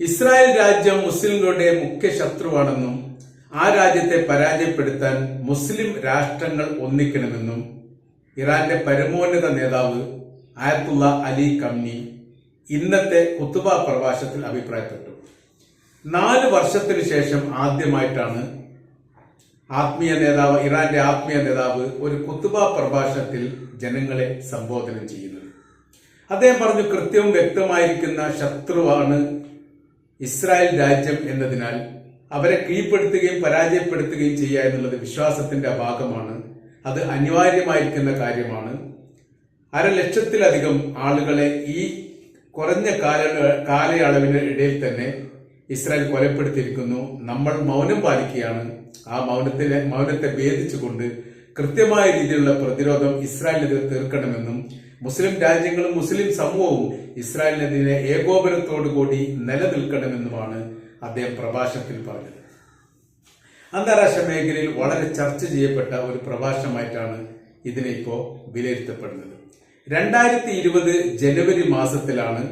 Israel രാജ്യം മുസ്ലിങ്ങളുടെ മുഖ്യ ശത്രുവാണെന്നും ആ രാജ്യത്തെ പരാജയപ്പെടുത്താൻ മുസ്ലിം രാഷ്ട്രങ്ങൾ ഒന്നിക്കണമെന്നും ഇറാന്റെ പരമോന്നത നേതാവ് ആയത്തുള്ള അലി കമ്മി ഇന്നത്തെ കുത്തുബ പ്രഭാഷണത്തിൽ അഭിപ്രായപ്പെട്ടു. നാല് വർഷത്തിനു ശേഷം ആദ്യമായിട്ടാണ് ആത്മീയ നേതാവ് ഇറാന്റെ ആത്മീയ നേതാവ് ഒരു കുത്തുബ പ്രഭാഷണത്തിൽ ജനങ്ങളെ സംബോധന ചെയ്യുന്നത്. അദ്ദേഹം പറഞ്ഞു കൃത്യവും വ്യക്തമായിരിക്കുന്ന ശത്രുവാണ് ഇസ്രായേൽ രാജ്യം എന്നതിനാൽ അവരെ കീഴ്പ്പെടുത്തുകയും പരാജയപ്പെടുത്തുകയും ചെയ്യുക എന്നുള്ളത് വിശ്വാസത്തിന്റെ ഭാഗമാണ്. അത് അനിവാര്യമായിരിക്കുന്ന കാര്യമാണ്. അര ലക്ഷത്തിലധികം ആളുകളെ ഈ കുറഞ്ഞ കാല കാലയളവിന് ഇടയിൽ തന്നെ ഇസ്രായേൽ കൊലപ്പെടുത്തിയിരിക്കുന്നു. നമ്മൾ മൗനം പാലിക്കുകയാണ്. ആ മൗനത്തിലെ മൗനത്തെ ഭേദിച്ചുകൊണ്ട് കൃത്യമായ രീതിയിലുള്ള പ്രതിരോധം ഇസ്രായേലിനെതിരെ തീർക്കണമെന്നും മുസ്ലിം രാജ്യങ്ങളും മുസ്ലിം സമൂഹവും ഇസ്രായേലിനെതിരെ ഏകോപനത്തോടു കൂടി നിലനിൽക്കണമെന്നുമാണ് അദ്ദേഹം പ്രഭാഷണത്തിൽ പറഞ്ഞത്. അന്താരാഷ്ട്ര മേഖലയിൽ വളരെ ചർച്ച ചെയ്യപ്പെട്ട ഒരു പ്രഭാഷണമായിട്ടാണ് ഇതിനെ ഇപ്പോൾ വിലയിരുത്തപ്പെടുന്നത്. രണ്ടായിരത്തി ഇരുപത് ജനുവരി മാസത്തിലാണ്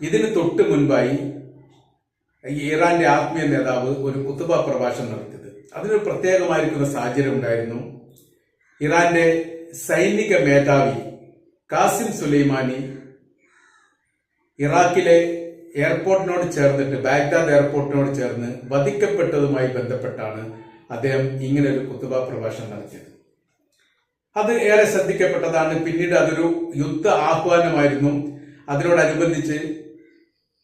ഇതിന് തൊട്ട് മുൻപായി ഇറാന്റെ ആത്മീയ നേതാവ് ഒരു കുത്തുബ പ്രഭാഷണം നടത്തിയത്. അതിനൊരു പ്രത്യേകമായിരിക്കുന്ന സാഹചര്യം ഉണ്ടായിരുന്നു. ഇറാന്റെ സൈനിക മേധാവി കാസിം സുലൈമാനി ഇറാഖിലെ എയർപോർട്ടിനോട് ചേർന്നിട്ട് ബാഗ്ദാദ് എയർപോർട്ടിനോട് ചേർന്ന് വധിക്കപ്പെട്ടതുമായി ബന്ധപ്പെട്ടാണ് അദ്ദേഹം ഇങ്ങനെ ഒരു കുത്തുബ പ്രഭാഷണം നടത്തിയത്. അത് ഏറെ ശ്രദ്ധിക്കപ്പെട്ടതാണ്. പിന്നീട് അതൊരു യുദ്ധ ആഹ്വാനമായിരുന്നു. അതിനോടനുബന്ധിച്ച്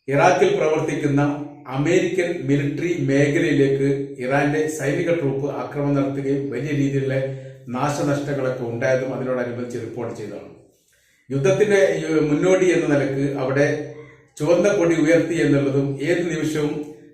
ഇറാഖിൽ പ്രവർത്തിക്കുന്ന അമേരിക്കൻ മിലിറ്ററി മേഖലയിലേക്ക് ഇറാന്റെ സൈനിക ട്രൂപ്പ് ആക്രമണം നടത്തുകയും വലിയ രീതിയിലുള്ള നാശനഷ്ടങ്ങളൊക്കെ ഉണ്ടായതും അതിനോടനുബന്ധിച്ച് റിപ്പോർട്ട് ചെയ്തതാണ്. യുദ്ധത്തിന്റെ മുന്നോടി എന്ന നിലയ്ക്ക് അവിടെ ചുവന്ന കൊടി ഉയർത്തി എന്നുള്ളതും ഏത് നിമിഷവും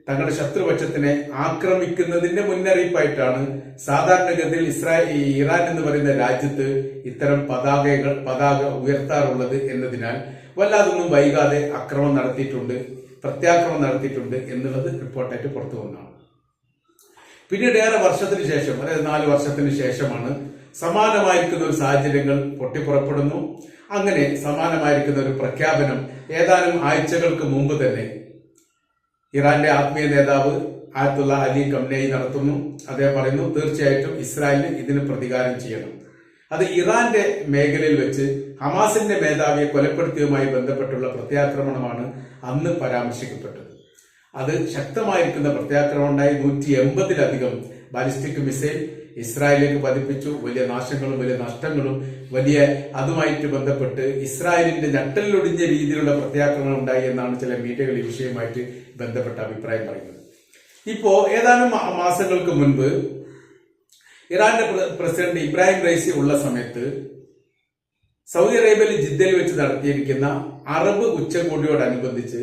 തങ്ങളുടെ ശത്രുപക്ഷത്തിനെ ആക്രമിക്കുന്നതിന്റെ മുന്നറിയിപ്പായിട്ടാണ് സാധാരണഗതിയിൽ ഇസ്രായേൽ ഇറാൻ എന്ന് പറയുന്ന രാജ്യത്ത് ഇത്തരം പതാകകൾ പതാക ഉയർത്താറുള്ളത് എന്നതിനാൽ വല്ലാതൊന്നും വൈകാതെ അക്രമം നടത്തിയിട്ടുണ്ട് പ്രത്യാക്രമം നടത്തിയിട്ടുണ്ട് എന്നുള്ളത് റിപ്പോർട്ടായിട്ട് പുറത്തു വന്നതാണ്. പിന്നീട് ഏറെ വർഷത്തിന് ശേഷം അതായത് നാല് വർഷത്തിന് ശേഷമാണ് സമാനമായിരിക്കുന്ന ഒരു സാഹചര്യങ്ങൾ പൊട്ടിപ്പുറപ്പെടുന്നു. അങ്ങനെ സമാനമായിരിക്കുന്ന ഒരു പ്രഖ്യാപനം ഏതാനും ആഴ്ചകൾക്ക് മുമ്പ് തന്നെ ഇറാന്റെ ആത്മീയ നേതാവ് ആയത്തുള്ള അലി കംനേയി നടത്തുന്നു. അദ്ദേഹം പറയുന്നു തീർച്ചയായിട്ടും ഇസ്രായേലിന് ഇതിന് പ്രതികാരം ചെയ്യണം. അത് ഇറാന്റെ മേഖലയിൽ വെച്ച് ഹമാസിന്റെ മേധാവിയെ കൊലപ്പെടുത്തിയതുമായി ബന്ധപ്പെട്ടുള്ള പ്രത്യാക്രമണമാണ് അന്ന് പരാമർശിക്കപ്പെട്ടത്. അത് ശക്തമായിരിക്കുന്ന പ്രത്യാക്രമണം ഉണ്ടായി. നൂറ്റി എൺപതിലധികം ബാലിസ്റ്റിക് മിസൈൽ ഇസ്രായേലിലേക്ക് പതിപ്പിച്ചു. വലിയ നാശങ്ങളും വലിയ നഷ്ടങ്ങളും വലിയ അതുമായിട്ട് ബന്ധപ്പെട്ട് ഇസ്രായേലിന്റെ ഞട്ടലിലൊടിഞ്ഞ രീതിയിലുള്ള പ്രത്യാക്രമണം ഉണ്ടായി എന്നാണ് ചില മീഡിയകൾ ഈ വിഷയവുമായിട്ട് ബന്ധപ്പെട്ട അഭിപ്രായം പറയുന്നത്. ഇപ്പോ ഏതാനും മാസങ്ങൾക്ക് മുൻപ് ഇറാന്റെ പ്രസിഡന്റ് ഇബ്രാഹിം റൈസി ഉള്ള സമയത്ത് സൗദി അറേബ്യയിൽ ജിദ്ദയിൽ വെച്ച് നടത്തിയിരിക്കുന്ന അറബ് ഉച്ചകോടിയോടനുബന്ധിച്ച്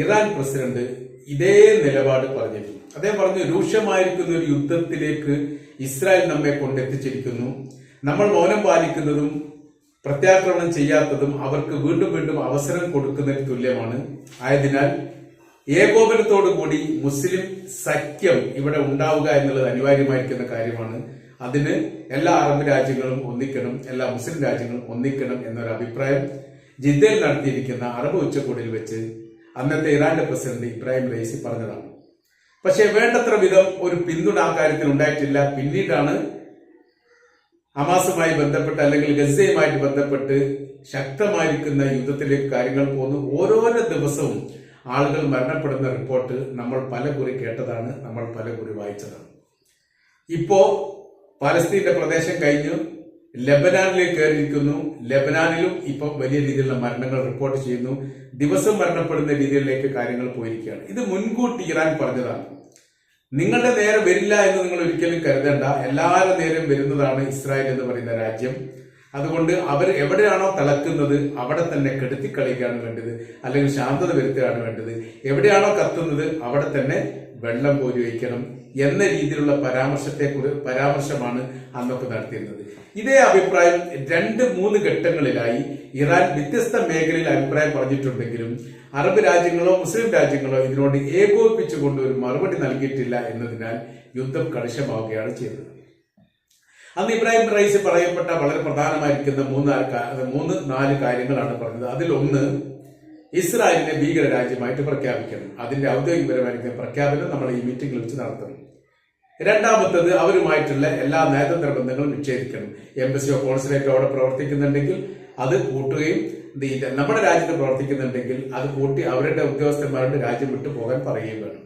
ഇറാൻ പ്രസിഡന്റ് ഇതേ നിലപാട് പറഞ്ഞിരുന്നു. അദ്ദേഹം പറഞ്ഞു രൂക്ഷമായിരിക്കുന്ന ഒരു യുദ്ധത്തിലേക്ക് ഇസ്രായേൽ നമ്മെ കൊണ്ടെത്തിച്ചിരിക്കുന്നു. നമ്മൾ മൗനം പാലിക്കുന്നതും പ്രത്യാക്രമണം ചെയ്യാത്തതും അവർക്ക് വീണ്ടും വീണ്ടും അവസരം കൊടുക്കുന്നതിന് തുല്യമാണ്. ആയതിനാൽ ഏകോപനത്തോടു കൂടി മുസ്ലിം സഖ്യം ഇവിടെ ഉണ്ടാവുക എന്നുള്ളത് അനിവാര്യമായിരിക്കുന്ന കാര്യമാണ്. അതിന് എല്ലാ അറബ് രാജ്യങ്ങളും ഒന്നിക്കണം എല്ലാ മുസ്ലിം രാജ്യങ്ങളും ഒന്നിക്കണം എന്നൊരു അഭിപ്രായം ജിദ്ദയിൽ നടത്തിയിരിക്കുന്ന അറബ് ഉച്ചകോടിയിൽ വെച്ച് അന്നത്തെ ഇറാന്റെ പ്രസിഡന്റ് ഇബ്രാഹിം റൈസി പറഞ്ഞതാണ്. പക്ഷേ വേണ്ടത്ര വിധം ഒരു പിന്തുണ ആ കാര്യത്തിൽ ഉണ്ടായിട്ടില്ല. പിന്നീടാണ് ഹമാസുമായി ബന്ധപ്പെട്ട് അല്ലെങ്കിൽ ഗസയുമായിട്ട് ബന്ധപ്പെട്ട് ശക്തമായിരിക്കുന്ന യുദ്ധത്തിലേക്ക് കാര്യങ്ങൾ പോകുന്നു ഓരോരോ ദിവസവും ആളുകൾ മരണപ്പെടുന്ന റിപ്പോർട്ട് നമ്മൾ പല കുറി കേട്ടതാണ്. നമ്മൾ പല കുറി വായിച്ചതാണ്. ഇപ്പോ പാലസ്തീന്റെ പ്രദേശം കഴിഞ്ഞു. ലബനാനിലേക്ക് കയറിയിരിക്കുന്നു. ലെബനാനിലും ഇപ്പൊ വലിയ രീതിയിലുള്ള മരണങ്ങൾ റിപ്പോർട്ട് ചെയ്യുന്നു. ദിവസം മരണപ്പെടുന്ന രീതിയിലേക്ക് കാര്യങ്ങൾ പോയിരിക്കുകയാണ്. ഇത് മുൻകൂട്ടി ഇറാൻ പറഞ്ഞതാണ്. നിങ്ങളുടെ നേരെ വരില്ല എന്ന് നിങ്ങൾ ഒരിക്കലും കരുതണ്ട. എല്ലാവരുടെ നേരം വരുന്നതാണ് ഇസ്രായേൽ എന്ന് പറയുന്ന രാജ്യം. അതുകൊണ്ട് അവർ എവിടെയാണോ തിളക്കുന്നത് അവിടെ തന്നെ കെടുത്തിക്കളിക്കുകയാണ് വേണ്ടത്. അല്ലെങ്കിൽ ശാന്തത വരുത്തുകയാണ് വേണ്ടത്. എവിടെയാണോ കത്തുന്നത് അവിടെ തന്നെ വെള്ളം കോരി വയ്ക്കണം എന്ന രീതിയിലുള്ള പരാമർശത്തെ കുറിച്ച് പരാമർശമാണ് അന്നൊക്കെ നടത്തിയിരുന്നത്. ഇതേ അഭിപ്രായം രണ്ട് മൂന്ന് ഘട്ടങ്ങളിലായി ഇറാൻ വ്യത്യസ്ത മേഖലയിൽ അഭിപ്രായം പറഞ്ഞിട്ടുണ്ടെങ്കിലും അറബ് രാജ്യങ്ങളോ മുസ്ലിം രാജ്യങ്ങളോ ഇതിനോട് ഏകോപിപ്പിച്ചുകൊണ്ട് ഒരു മറുപടി നൽകിയിട്ടില്ല എന്നതിനാൽ യുദ്ധം കണിശമാവുകയാണ് ചെയ്തത്. അന്ന് ഇബ്രാഹിം റൈസ് പറയപ്പെട്ട വളരെ പ്രധാനമായിരിക്കുന്ന മൂന്ന് മൂന്ന് നാല് കാര്യങ്ങളാണ് പറഞ്ഞത്. അതിൽ ഒന്ന് ഇസ്രായേലിനെ ഭീകര രാജ്യമായിട്ട് പ്രഖ്യാപിക്കണം. അതിന്റെ ഔദ്യോഗികപരമായിരിക്കുന്ന പ്രഖ്യാപനം നമ്മൾ ഈ മീറ്റിംഗിൽ വെച്ച് നടത്തണം രണ്ടാമത്തത് അവരുമായിട്ടുള്ള എല്ലാ നയതന്ത്ര ബന്ധങ്ങളും വിച്ഛേദിക്കണം എംബസിയോ കോൺസുലേറ്റോ അവിടെ പ്രവർത്തിക്കുന്നുണ്ടെങ്കിൽ അത് കൂട്ടുകയും നമ്മുടെ രാജ്യത്ത് പ്രവർത്തിക്കുന്നുണ്ടെങ്കിൽ അത് കൂട്ടി അവരുടെ ഉദ്യോഗസ്ഥന്മാരുടെ രാജ്യം വിട്ടു പോകാൻ പറയുകയും വേണം.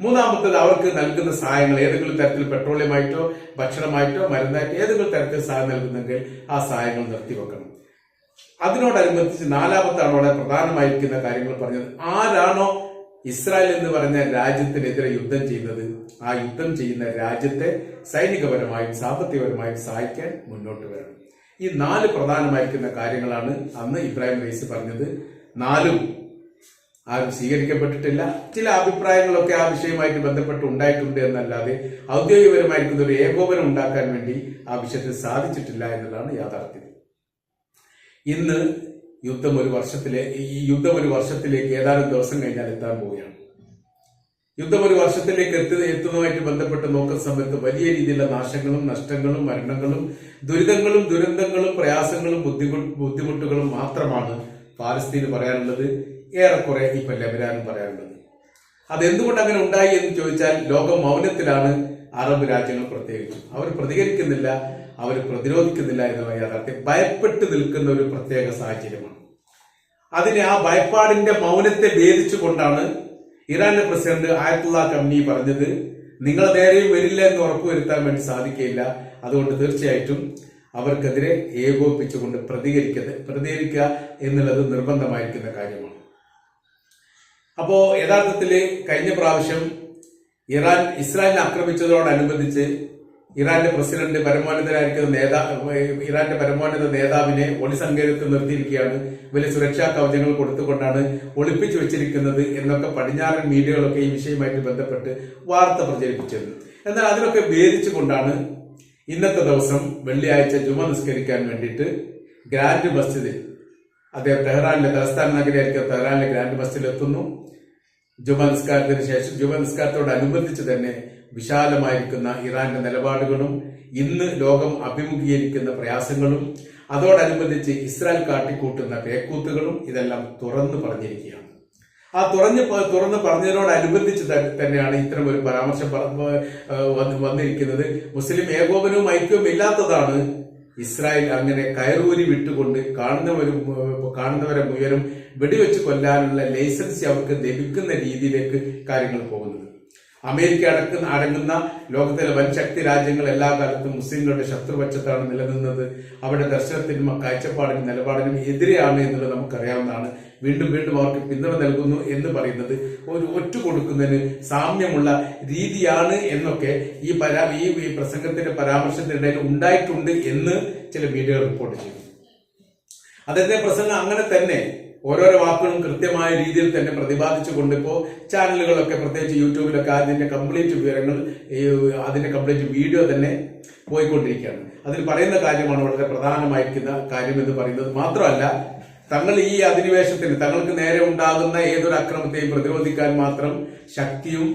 മൂന്നാമത്തത് അവർക്ക് നൽകുന്ന സഹായങ്ങൾ ഏതെങ്കിലും തരത്തിൽ പെട്രോളിയമായിട്ടോ ഭക്ഷണമായിട്ടോ മരുന്നായിട്ടോ ഏതെങ്കിലും തരത്തിൽ സഹായം നൽകുന്നെങ്കിൽ ആ സഹായങ്ങൾ നിർത്തിവെക്കണം. അതിനോടനുബന്ധിച്ച് നാലാമത്താണ് അവിടെ പ്രധാനമായിരിക്കുന്ന കാര്യങ്ങൾ പറഞ്ഞത് ആരാണോ ഇസ്രായേൽ എന്ന് പറഞ്ഞ രാജ്യത്തിനെതിരെ യുദ്ധം ചെയ്യുന്നത് ആ യുദ്ധം ചെയ്യുന്ന രാജ്യത്തെ സൈനികപരമായും സാമ്പത്തികപരമായും സഹായിക്കാൻ മുന്നോട്ട് വരണം. ഈ നാല് പ്രധാനമായിരിക്കുന്ന കാര്യങ്ങളാണ് അന്ന് ഇബ്രാഹിം റൈസ് പറഞ്ഞത്. നാലും ആരും സ്വീകരിക്കപ്പെട്ടിട്ടില്ല. ചില അഭിപ്രായങ്ങളൊക്കെ ആ വിഷയമായിട്ട് ബന്ധപ്പെട്ട് ഉണ്ടായിട്ടുണ്ട് എന്നല്ലാതെ ഔദ്യോഗികപരമായിരിക്കുന്ന ഒരു ഏകോപനം ഉണ്ടാക്കാൻ വേണ്ടി ആ വിഷയത്തിൽ സാധിച്ചിട്ടില്ല എന്നതാണ് യാഥാർത്ഥ്യം. ഇന്ന് യുദ്ധം ഒരു വർഷത്തിലെ ഈ യുദ്ധം ഒരു വർഷത്തിലേക്ക് ഏതാനും ദിവസം കഴിഞ്ഞാൽ എത്താൻ പോവുകയാണ്. യുദ്ധം ഒരു വർഷത്തിലേക്ക് എത്തി എത്തുന്നതുമായിട്ട് ബന്ധപ്പെട്ട് നോക്കുന്ന സമയത്ത് വലിയ രീതിയിലുള്ള നാശങ്ങളും നഷ്ടങ്ങളും മരണങ്ങളും ദുരിതങ്ങളും ദുരന്തങ്ങളും പ്രയാസങ്ങളും ബുദ്ധിമു- ബുദ്ധിമുട്ടുകളും മാത്രമാണ് പാലസ്തീന് പറയാനുള്ളത്. ഏറെക്കുറെ ഇപ്പൊ ലബനാനും പറയാനുള്ളത്. അതെന്തുകൊണ്ട് അങ്ങനെ ഉണ്ടായി എന്ന് ചോദിച്ചാൽ ലോക മൗനത്തിലാണ് അറബ് രാജ്യങ്ങൾ പ്രത്യേകിച്ചും. അവർ പ്രതികരിക്കുന്നില്ല അവർ പ്രതിരോധിക്കുന്നില്ല എന്നുള്ള യാഥാർത്ഥ്യം. ഭയപ്പെട്ട് നിൽക്കുന്ന ഒരു പ്രത്യേക സാഹചര്യമാണ്. അതിനെ ആ ഭയപ്പാടിന്റെ മൗനത്തെ ഭേദിച്ചുകൊണ്ടാണ് ഇറാന്റെ പ്രസിഡന്റ് ആയത്തുള്ള കമ്മി പറഞ്ഞത്. നിങ്ങൾ നേരെയും വരില്ല എന്ന് ഉറപ്പുവരുത്താൻ വേണ്ടി സാധിക്കില്ല അതുകൊണ്ട് തീർച്ചയായിട്ടും അവർക്കെതിരെ ഏകോപിപ്പിച്ചുകൊണ്ട് പ്രതികരിക്കുക പ്രതികരിക്കുക എന്നുള്ളത് നിർബന്ധമായിരിക്കുന്ന കാര്യമാണ്. അപ്പോ യഥാർത്ഥത്തിൽ കഴിഞ്ഞ പ്രാവശ്യം ഇറാൻ ഇസ്രായേലിനെ ആക്രമിച്ചതോടനുബന്ധിച്ച് ഇറാന്റെ പ്രസിഡന്റ് പരമോന്നതരായിരിക്കുന്ന നേതാ ഇറാന്റെ പരമോന്നത നേതാവിനെ ഒളിസങ്കേതത്തിൽ നിർത്തിയിരിക്കുകയാണ്. വലിയ സുരക്ഷാ കവചങ്ങൾ കൊടുത്തുകൊണ്ടാണ് ഒളിപ്പിച്ചു വെച്ചിരിക്കുന്നത് എന്നൊക്കെ പടിഞ്ഞാറൻ മീഡിയകളൊക്കെ ഈ വിഷയവുമായിട്ട് ബന്ധപ്പെട്ട് വാർത്ത പ്രചരിപ്പിച്ചത്. എന്നാൽ അതിനൊക്കെ ഭേദിച്ചുകൊണ്ടാണ് ഇന്നത്തെ ദിവസം വെള്ളിയാഴ്ച ജുമ നിസ്കരിക്കാൻ വേണ്ടിയിട്ട് ഗ്രാൻഡ് മസ്ജിദിൽ അദ്ദേഹം തെഹ്റാനിലെ തലസ്ഥാന നഗരിയായിരിക്കും തെഹ്റാനിലെ ഗ്രാൻഡ് മസ്ജിദിൽ എത്തുന്നു. ജുമ നിസ്കാരത്തിന് ശേഷം ജുമ നിസ്കാരത്തോടനുബന്ധിച്ച് തന്നെ വിശാലമായിരിക്കുന്ന ഇറാന്റെ നിലപാടുകളും ഇന്ന് ലോകം അഭിമുഖീകരിക്കുന്ന പ്രയാസങ്ങളും അതോടനുബന്ധിച്ച് ഇസ്രായേൽ കാട്ടിക്കൂട്ടുന്ന പേക്കൂത്തുകളും ഇതെല്ലാം തുറന്നു പറഞ്ഞിരിക്കുകയാണ്. ആ തുറഞ്ഞ് തുറന്ന് പറഞ്ഞതിനോടനുബന്ധിച്ച് തന്നെയാണ് ഇത്തരം ഒരു പരാമർശം വന്നിരിക്കുന്നത്. മുസ്ലിം ഏകോപനവും ഐക്യവും ഇല്ലാത്തതാണ് ഇസ്രായേൽ അങ്ങനെ കയറൂരി വിട്ടുകൊണ്ട് കാണുന്നവരും കാണുന്നവരെ മുയലും വെടിവെച്ച് കൊല്ലാനുള്ള ലൈസൻസ് അവർക്ക് ലഭിക്കുന്ന രീതിയിലേക്ക് കാര്യങ്ങൾ പോകുന്നത്. അമേരിക്ക അടക്കുന്ന അടങ്ങുന്ന ലോകത്തിലെ വൻ ശക്തി രാജ്യങ്ങൾ എല്ലാ കാലത്തും മുസ്ലിങ്ങളുടെ ശത്രുപക്ഷത്താണ് നിലനിന്നത്. അവരുടെ ദർശനത്തിനും കാഴ്ചപ്പാടിനും നിലപാടിനും എതിരെയാണ് എന്നുള്ളത് നമുക്കറിയാവുന്നതാണ്. വീണ്ടും വീണ്ടും അവർക്ക് പിന്തുണ നൽകുന്നു എന്ന് പറയുന്നത് ഒരു ഒറ്റ കൊടുക്കുന്നതിന് സാമ്യമുള്ള രീതിയാണ് എന്നൊക്കെ ഈ പരാ ഈ പ്രസംഗത്തിന്റെ പരാമർശത്തിനിടയിൽ ഉണ്ടായിട്ടുണ്ട് എന്ന് ചില മീഡിയകൾ റിപ്പോർട്ട് ചെയ്തു അദ്ദേഹത്തിന്റെ പ്രസംഗം അങ്ങനെ തന്നെ ഓരോരോ വാക്കുകളും കൃത്യമായ രീതിയിൽ തന്നെ പ്രതിപാദിച്ചുകൊണ്ട് ഇപ്പോ ചാനലുകളൊക്കെ പ്രത്യേകിച്ച് യൂട്യൂബിലൊക്കെ അതിന്റെ കംപ്ലീറ്റ് വിവരങ്ങൾ അതിന്റെ കംപ്ലീറ്റ് വീഡിയോ തന്നെ പോയിക്കൊണ്ടിരിക്കുകയാണ്. അതിൽ പറയുന്ന കാര്യമാണ് വളരെ പ്രധാനമായിരിക്കുന്ന കാര്യം എന്ന് പറയുന്നത് മാത്രമല്ല തങ്ങൾ ഈ അധിനിവേശത്തിന് തങ്ങൾക്ക് നേരെ ഉണ്ടാകുന്ന ഏതൊരു അക്രമത്തെയും പ്രതിരോധിക്കാൻ മാത്രം ശക്തിയും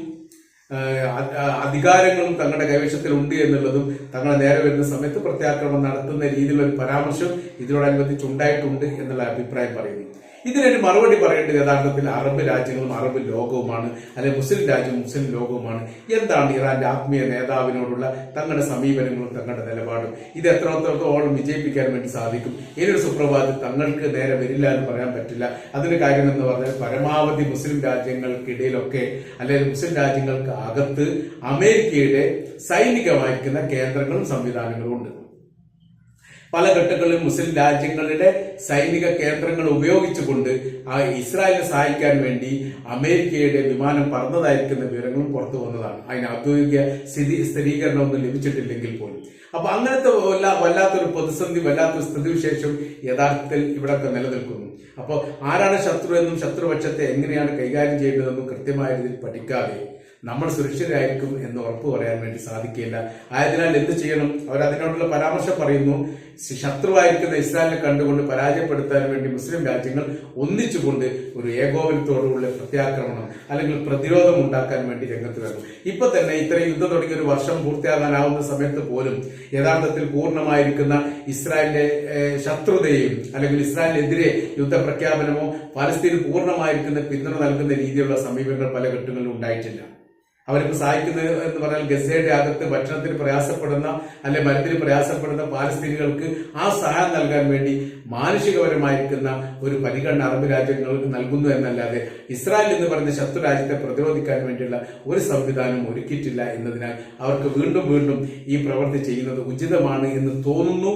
അധികാരങ്ങളും തങ്ങളുടെ കൈവശത്തിൽ ഉണ്ട് എന്നുള്ളതും തങ്ങളെ നേരെ വരുന്ന സമയത്ത് പ്രത്യാക്രമണം നടത്തുന്ന രീതിയിലുള്ള ഒരു പരാമർശം ഇതിനോടനുബന്ധിച്ച് ഉണ്ടായിട്ടുണ്ട് എന്നുള്ള അഭിപ്രായം പറയുന്നു. ഇതിനൊരു മറുപടി പറയേണ്ടത് യഥാർത്ഥത്തിൽ അറബ് രാജ്യങ്ങളും അറബ് ലോകവുമാണ് അല്ലെങ്കിൽ മുസ്ലിം രാജ്യവും മുസ്ലിം ലോകവുമാണ്. എന്താണ് ഇറാന്റെ ആത്മീയ നേതാവിനോടുള്ള തങ്ങളുടെ സമീപനങ്ങളും തങ്ങളുടെ നിലപാടും? ഇത് എത്രത്തോളം വിജയിപ്പിക്കാൻ വേണ്ടി സാധിക്കും? ഇനിയൊരു സുപ്രഭാതത്തിൽ തങ്ങൾക്ക് നേരെ വരില്ല എന്ന് പറയാൻ പറ്റില്ല. അതിന് കാര്യം എന്ന് പറഞ്ഞാൽ പരമാവധി മുസ്ലിം രാജ്യങ്ങൾക്കിടയിലൊക്കെ അല്ലെങ്കിൽ മുസ്ലിം രാജ്യങ്ങൾക്ക് അകത്ത് അമേരിക്കയുടെ സൈനികമായിരിക്കുന്ന കേന്ദ്രങ്ങളും സംവിധാനങ്ങളും ഉണ്ട്. പല ഘട്ടങ്ങളിലും മുസ്ലിം രാജ്യങ്ങളുടെ സൈനിക കേന്ദ്രങ്ങൾ ഉപയോഗിച്ചുകൊണ്ട് ആ ഇസ്രായേലിനെ സഹായിക്കാൻ വേണ്ടി അമേരിക്കയുടെ വിമാനം പറന്നതായിരിക്കുന്ന വിവരങ്ങളും പുറത്തു വന്നതാണ്. അതിന് ഔദ്യോഗിക സ്ഥിതി സ്ഥിരീകരണമൊന്നും ലഭിച്ചിട്ടില്ലെങ്കിൽ പോലും. അപ്പൊ അങ്ങനത്തെ വല്ല വല്ലാത്തൊരു പ്രതിസന്ധി വല്ലാത്തൊരു സ്ഥിതിവിശേഷം യഥാർത്ഥത്തിൽ ഇവിടെ നിലനിൽക്കുന്നു. അപ്പോൾ ആരാണ് ശത്രു എന്നും ശത്രുപക്ഷത്തെ എങ്ങനെയാണ് കൈകാര്യം ചെയ്യേണ്ടതെന്നും കൃത്യമായ രീതിയിൽ പഠിക്കാതെ നമ്മൾ സുരക്ഷിതരായിരിക്കും എന്ന് ഉറപ്പ് പറയാൻ വേണ്ടി സാധിക്കില്ല ആയതിനാൽ എന്ത് ചെയ്യണം? അവർ അതിനോടുള്ള പരാമർശം പറയുന്നു. ശത്രുവായിരിക്കുന്ന ഇസ്രായേലിനെ കണ്ടുകൊണ്ട് പരാജയപ്പെടുത്താൻ വേണ്ടി മുസ്ലിം രാജ്യങ്ങൾ ഒന്നിച്ചുകൊണ്ട് ഒരു ഏകോപനത്തോടുള്ള പ്രത്യാക്രമണം അല്ലെങ്കിൽ പ്രതിരോധം ഉണ്ടാക്കാൻ വേണ്ടി രംഗത്ത് വരണം ഇപ്പൊ തന്നെ ഇത്രയും യുദ്ധം തുടങ്ങിയ ഒരു വർഷം പൂർത്തിയാകാനാവുന്ന സമയത്ത് പോലും യഥാർത്ഥത്തിൽ പൂർണമായിരിക്കുന്ന ഇസ്രായേലിന്റെ ശത്രുതയും അല്ലെങ്കിൽ ഇസ്രായേലിനെതിരെ യുദ്ധ പ്രഖ്യാപനമോ പലസ്തീന് പൂർണമായിരിക്കുന്ന പിന്തുണ നൽകുന്ന രീതിയിലുള്ള സമീപനങ്ങൾ പല ഘട്ടങ്ങളിലും ഉണ്ടായിട്ടില്ല. അവർക്ക് സഹായിക്കുന്നത് എന്ന് പറഞ്ഞാൽ ഗസയുടെ അകത്ത് ഭക്ഷണത്തിന് പ്രയാസപ്പെടുന്ന അല്ലെ മരത്തിൽ പ്രയാസപ്പെടുന്ന പാലസ്തീനികൾക്ക് ആ സഹായം നൽകാൻ വേണ്ടി മാനുഷികപരമായിരിക്കുന്ന ഒരു പരിഗണന അറബ് രാജ്യങ്ങൾക്ക് നൽകുന്നു എന്നല്ലാതെ ഇസ്രായേൽ എന്ന് പറയുന്ന ശത്രു രാജ്യത്തെ പ്രതിരോധിക്കാൻ വേണ്ടിയുള്ള ഒരു സംവിധാനം ഒരുക്കിയിട്ടില്ല എന്നതിനാൽ അവർക്ക് വീണ്ടും വീണ്ടും ഈ പ്രവൃത്തി ചെയ്യുന്നത് ഉചിതമാണ് എന്ന് തോന്നുന്നു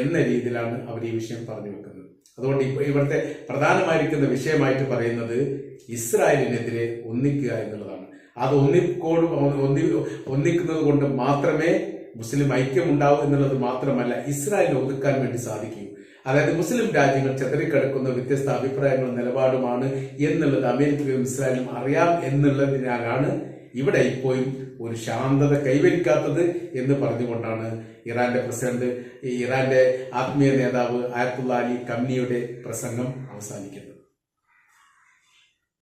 എന്ന രീതിയിലാണ് അവർ ഈ വിഷയം പറഞ്ഞു വെക്കുന്നത്. അതുകൊണ്ട് ഇപ്പൊ ഇവിടുത്തെ പ്രധാനമായിരിക്കുന്ന വിഷയമായിട്ട് പറയുന്നത് ഇസ്രായേലിനെതിരെ ഒന്നിക്കുക എന്നുള്ളതാണ്. അത് ഒന്നിക്കോട് ഒന്നി ഒന്നിക്കുന്നത് കൊണ്ട് മാത്രമേ മുസ്ലിം ഐക്യം ഉണ്ടാവൂ എന്നുള്ളത് മാത്രമല്ല ഇസ്രായേലിനെ ഒതുക്കാൻ വേണ്ടി സാധിക്കും. അതായത് മുസ്ലിം രാജ്യങ്ങൾ ചെതറിക്കിടക്കുന്ന വ്യത്യസ്ത അഭിപ്രായങ്ങളും നിലപാടുമാണ് എന്നുള്ളത് അമേരിക്കയും ഇസ്രായേലും അറിയാം എന്നുള്ളതിനാലാണ് ഇവിടെ ഇപ്പോഴും ഒരു ശാന്തത കൈവരിക്കാത്തത് എന്ന് പറഞ്ഞുകൊണ്ടാണ് ഇറാന്റെ പ്രസിഡന്റ് ഇറാന്റെ ആത്മീയ നേതാവ് ആയത്തുള്ള അലി കമ്നിയുടെ പ്രസംഗം അവസാനിക്കുന്നത്.